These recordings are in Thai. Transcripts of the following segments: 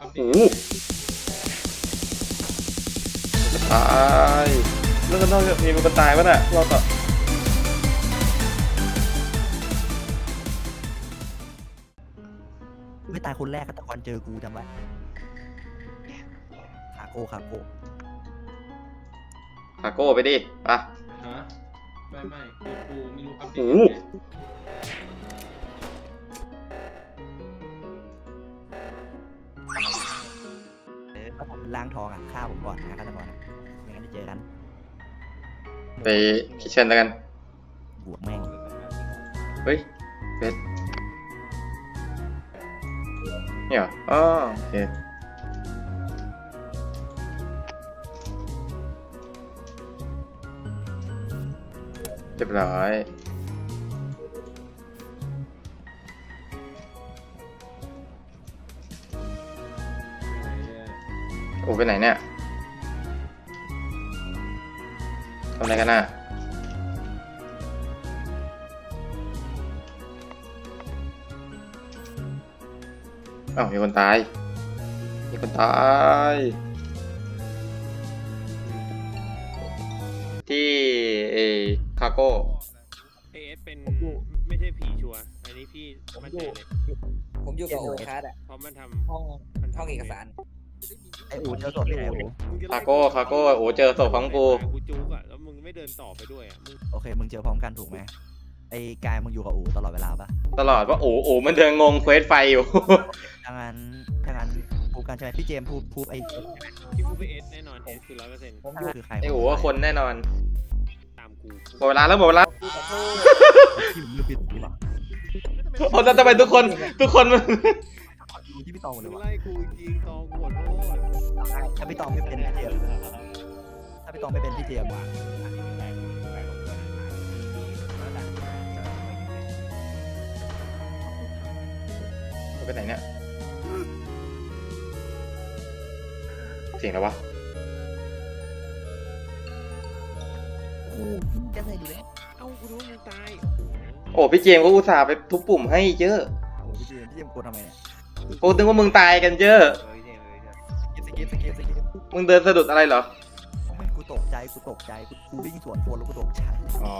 อัปเดโอ้ตโหตายแล้วก็นอกจากมีมันก็ตายปะน่ะเราต่อไม่ตายคนแรกก็ตะกอนเจอกูจำไว้คาโก้คาโก้คาโก้ไปดิไปะฮะไม่ไม่คือกูไม่รู้อัปเดโอ้ตโห ไปคิเช่นแล้วกัน บวกแม่งเฮ้ยเฟสเนี่ยเหรออ๋อโอเคเรียบร้อยโอ้ไปไหนเนี่ย อะไรกันน่ะอ้าวมีคนตาย มีคนตาย ที่เอคาโก้เอสเป็นไม่ใช่ผีชัวร์อันนี้พี่มั่นใจเลยผมอยู่กับโอคัสอะเพราะมันทห้องำมันทำห้องเอกสารไอ้อูเจอศพที่ไหนอูมึงจะคาโก้คาโก้โอ้เจอศพของกู ดินต่อไปด้วยอะมึงโอเค มึงเจอพร้อมกันถูกไหมไอ้กายมึงอยู่กับอูตลอดเวลาปะตลอดว่าโอ้โอ้มันเดินงงเควสไฟอยู่ ถ้างั้นถ้างั้นพูดกันใช่ไหมพี่เจมส์พูดพูดไอ้ที่พูดไปเอสแน่นอนเอสคือร้อยเปอร์เซ็นต์ผมอยู่คือใครไอโอ้ว่าคนแน่นอนตามกูหมดเวลาแล้วหมดเวลากูขอโทษที่มือปิดหรือเปล่าโอ้แล้วทำไมทุกคนทุกคนมันดูที่พี่ตองเลมึยงวะไล่กูจริงตองกูขอโทษ ถ้าพี่ตองไม่เป็นพี่เจมส์ถ้าพี่ตองไม่เป็นพี่เจมส์ว่ะ ไปไหนเนี่ย เสียงอะไรวะโอ้จะใส่ดูเลยเอ้ากูรู้ว่ามึงตายโอ้พี่เจมส์ก็อุตส่าห์ไปทุบปุ่มให้เยอะโอ้พี่เจมส์พี่เจมส์กดทำไมเนี่ยกูนึกว่ามึงตายกันเยอะ เฮ้ยเจ๊เฮ้ยเจ๊สกิปสกิปสกิปสกิปมึงเดินสะดุดอะไรเหรอ ไม่กูตกใจกูตกใจกูกูวิ่งสวนคนแล้วกูตกใจอ๋อ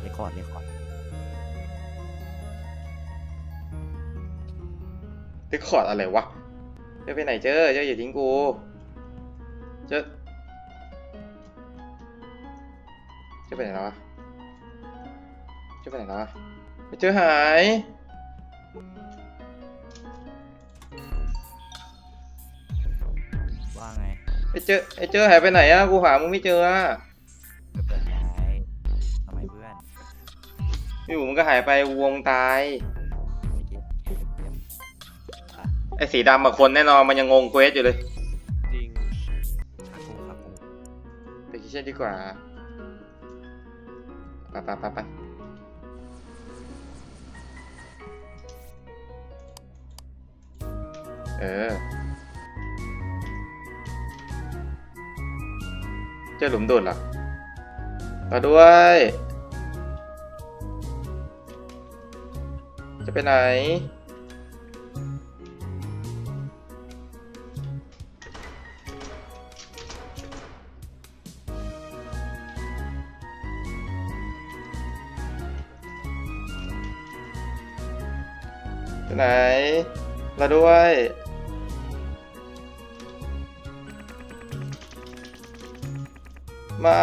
เรคคอร์ดเรคคอร์ด ที่ขอดอะไรวะเจอไปไหนเจอเจออย่าทิ้งกูเจอเจอไปไหนแล้ววะเจอไปไหนแล้ววะไม่เจอหายว่าไงไอเจอไอเจอหายไปไหนอะกูหามึงไม่เจออะไม่เปิดไงทำไมเพื่อนอยู่มึงก็หายไปวงตาย อสีดำอะคนแน่นอนมันยังงงเควสอยู่เลยจริงคาโก้คาโก้ไปคิดเช่นดีกว่าไปไปไปไปเออ เจอหลุมดูดเหรอมาด้วย จะไปไหน ไปไหนมาด้วยไม่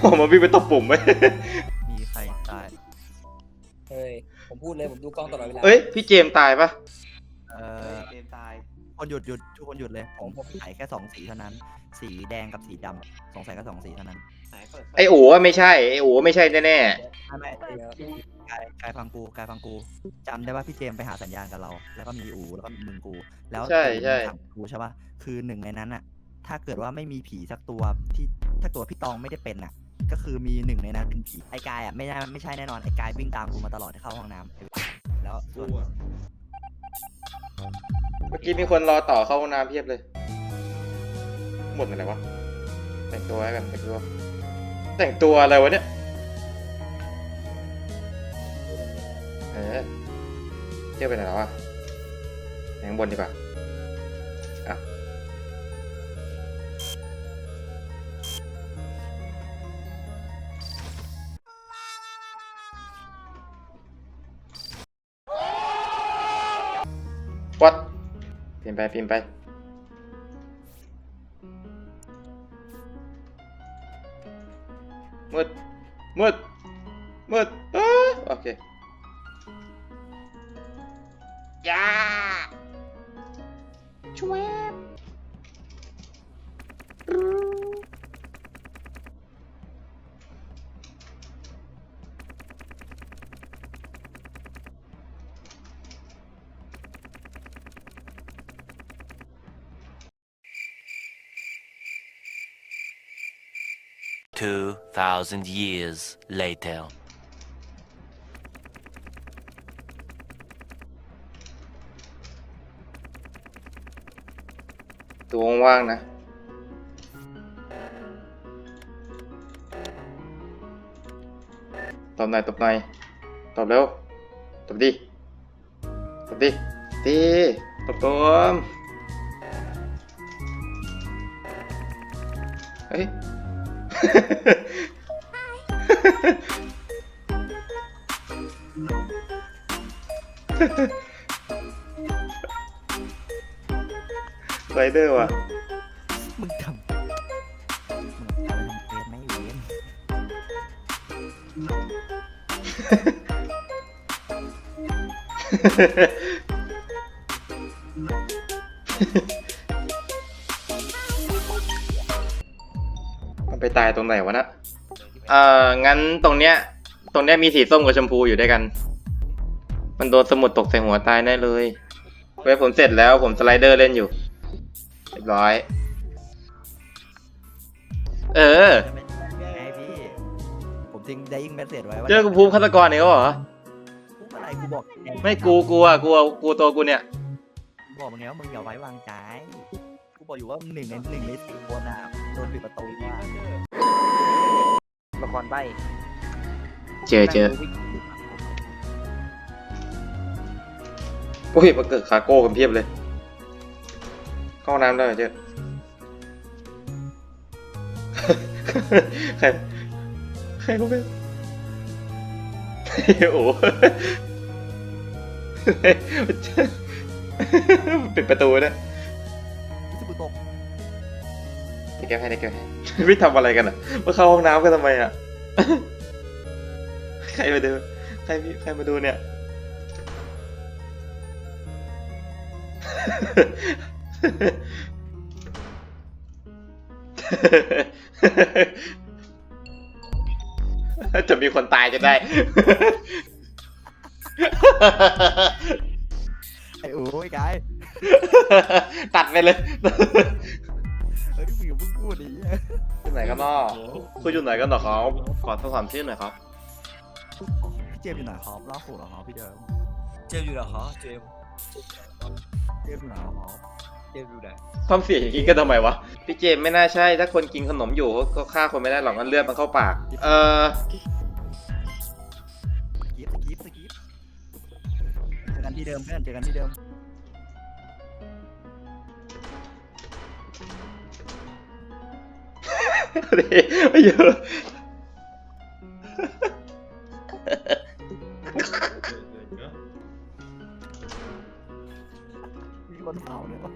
ผมมาวิ่งไปตบปุ่มไหมมีใครตาย เฮ้ย ผมพูดเลยผมดูกล้องตลอดเวลาเอ้ย พี่เจมส์ตายปะเอ่อคนหยุดหยุดทุกคนหยุดเลยผมผมขายแค่สองสีเท่านั้น สีแดงกับสีดำสงสัยก็สองสีเท่านั้น ไอโอ๋อะไม่ใช่ไอโอ๋ไม่ใช่แน่ไม่ไม่เดี๋ยวกายกายฟังกูกายฟังกูจำได้ว่าพี่เจมส์ไปหาสัญญาณกับเรา แล้วก็มีอูแล้วก็มีมึงกู แล้วใช่ใช่ ถามกูใช่ป่ะคือหนึ่งในนั้นอะถ้าเกิดว่าไม่มีผีสักตัวที่ถ้าตัวพี่ตองไม่ได้เป็นอะก็คือมีหนึ่งในนั้นเป็นผีไอ้กายอะไม่ใช่ไม่ใช่แน่นอนไอ้กายวิ่งตามกูมาตลอดที่เข้าห้องน้ำแล้วส่กูวนอะๆเมื่อกี้มีคนรอต่อเข้าห้องน้ำเพียบเลย หมดอะไรวะแต่งตัวให้กันแต่งตัว แต่งตัวอะไรวะเนี่ย เออเจอไปไหนแล้ววะไปข้างบนดีกว่าอะวัดเปลี่ยนไปเปลี่ยนไป มืดมืดอ้าโอเคยาช่วยบ 2,000 years later. ตัวว่างๆนะ ตอบหน่อยตอบหน่อยตอบเร็วตอบดิตอบดิดิตอบตัวมเฮ้ย ไรเดอร์ว่ะ มึงทำมึงเอาไปทำเฟซไหมเวนมันายตรงไหนวะนะเอ่องั้นตรงเนี้ย ตรงเนี้ยมีสีส้มกับชมพูอยู่ด้วยกัน มันโดนสมุดตกใส่หัวตายแน่เลยเว้ยผมเสร็จแล้วผมสไลเดอร์เล่นอยู่ เรียบร้อย เออ ไงพี่ ผมจริงได้ยิงเมสเซจไว้ว่าเจอกูภูมิฆาตกรอีกแล้วเหรอพูดอะไรกูบอกไม่กูกูอะกูอะกูตัวกูเนี่ย กูบอกมึงไงว่ามึงอย่าไว้วางใจ กูบอกอยู่ว่าหนึ่งในหนึ่งในสี่คนอะโดนปิดประตูว่า ละครใบเจอเจออุ้ยมาเกิดคาโก้กันเพียบเลย เข้าห้องน้ำได้เหรอเจอใคร ใครก็ไม่โอ้โหปิดประตูนะที่กูตกเด็กแก้วให้เด็กแก้วให้ ไม่ทำอะไรกันอะมาเข้าห้องน้ำกันทำไมอะ ใครมาดูใครมีใครมาดูเนี่ย จะมีคนตายจะได้ ไอ้โอ้ยกาย ตัดไปเลย เฮ้ยมึงอย่าเพิ่งพูดดิอยู่ไหนกันเนาะคุณอยู่ไหนกันเหรอครับขอสอบถามชื่อหน่อยครับ พี่เจมส์อยู่ไหนครับล่าสุดเหรอครับพี่เดิมเจมส์อยู่เหรอฮะเจมส์เจมส์อยู่ไหนครับเจมส์อยู่ไหนทำเสียงอย่างนี้กันทำไมวะ พี่เจมส์ไม่น่าใช่ ถ้าคนกินขนมอยู่ก็ฆ่าคนไม่ได้หรอกงั้นเลือดมันเข้าปาก เออสกีปสกีปสกีปเจอกันที่เดิมเพื่อนเจอกันที่เดิม ไม่เยอะมีคนเผาเลยวะ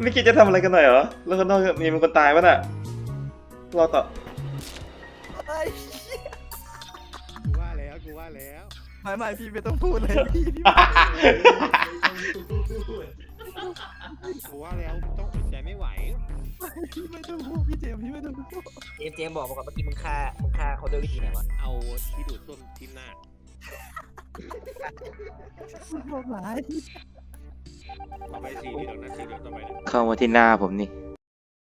ไม่คิดจะทำอะไรกันหน่อยเหรอ แล้วข้างนอกมีมันคนตายปะน่ะ รอต่อ เฮ้ยกูว่าแล้วกูว่าแล้วไม่ไม่พี่ไม่ต้องพูดเลยพี่พี่กูว่าแล้วต้องอดใจไม่ไหวพี่ไม่ต้องพูดพี่เจมส์พี่ไม่ต้องพูดเจมส์เจมส์บอกมาก่อนเมื่อกี้มึงฆ่ามึงฆ่าเขาด้วยวิธีไหนวะเอาที่ดูดส้มทิ่มหน้าบอกหลาย ต่อไปสีเดียวนะสีเดียวต่อไปนะเข้ามาที่หน้าผมนี่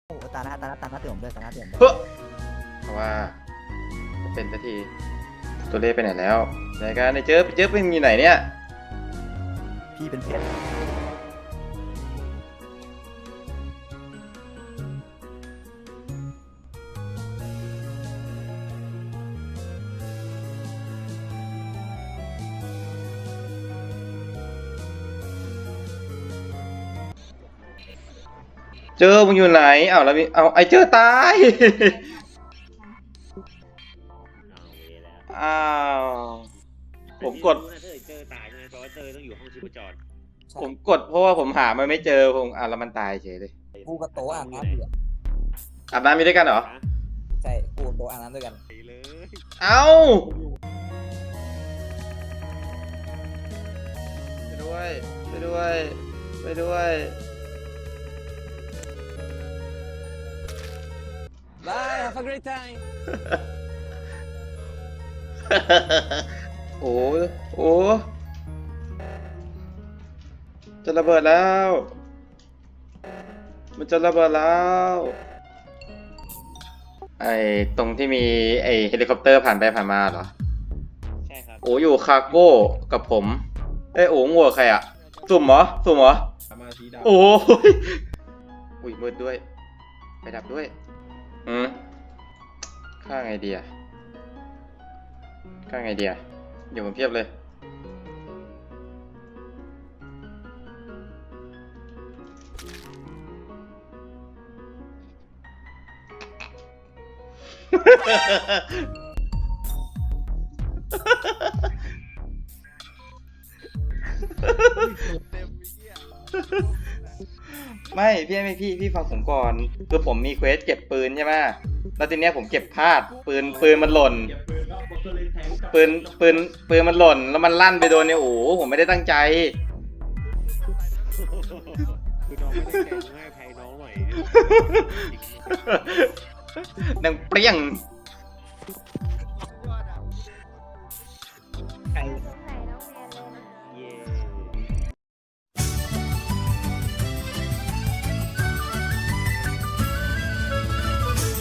โอ้ตาหน้าตาหน้าตาหน้าเตือนผมด้วยตาหน้าเตือนด้วยเฮ้อเพราะว่าเป็นสักทีตัวเลขไปไหนแล้วไหนกันไอ้เจ๊บเจ๊บเป็นมีไหนเนี่ยพี่เป็นเพชร เจอมึงอยู่ไหนอ้าวแล้วมีเอาไอ้เจอตาย อ้าว ผมกดถ้าเจอเจอตายใช่ไหมเพราะว่าเจอต้องอยู่ห้องชีพจรผมกดเพราะว่าผมหามันไม่เจอผมอะแล้วมันตายเฉยเลยกูกับโตะอาบน้ำอยู่อะอาบน้ำมีด้วยกันเหรอฮะใช่กูกับโตะอาบน้ำด้วยกัน ไปเลยเอ้าไปด้วย ไปด้วย ไปด้วย have a great time โอ้โอ้จะระเบิดแล้ว มันจะระเบิดแล้ว ไอตรงที่มีไอเฮลิคอปเตอร์ผ่านไปผ่านมาเหรอ ใช่ครับ โอ้อยู่คาร์โก้กับผมเอ้ยโอ้งัวใครอะสุ่มเหรอ สุ่มเหรอ มาสีดำโอ้ยอุ้ยมืดด้วย ไปดับด้วย อืม ฆ่าไงดีอะฆ่าไงดีอะอยู่กันเพียบเลยไม่พี่ไม่พี่พี่ฟังผมก่อนคือผมมีเควสเก็บปืนใช่ไหม แล้วทีเนี้ยผมเก็บพลาดปืนปืนมันหล่น ปืนปืนปืนมันหล่น แล้วมันลั่นไปโดนเนี่ยโอ้ผมไม่ได้ตั้งใจนั่งเปรี้ยง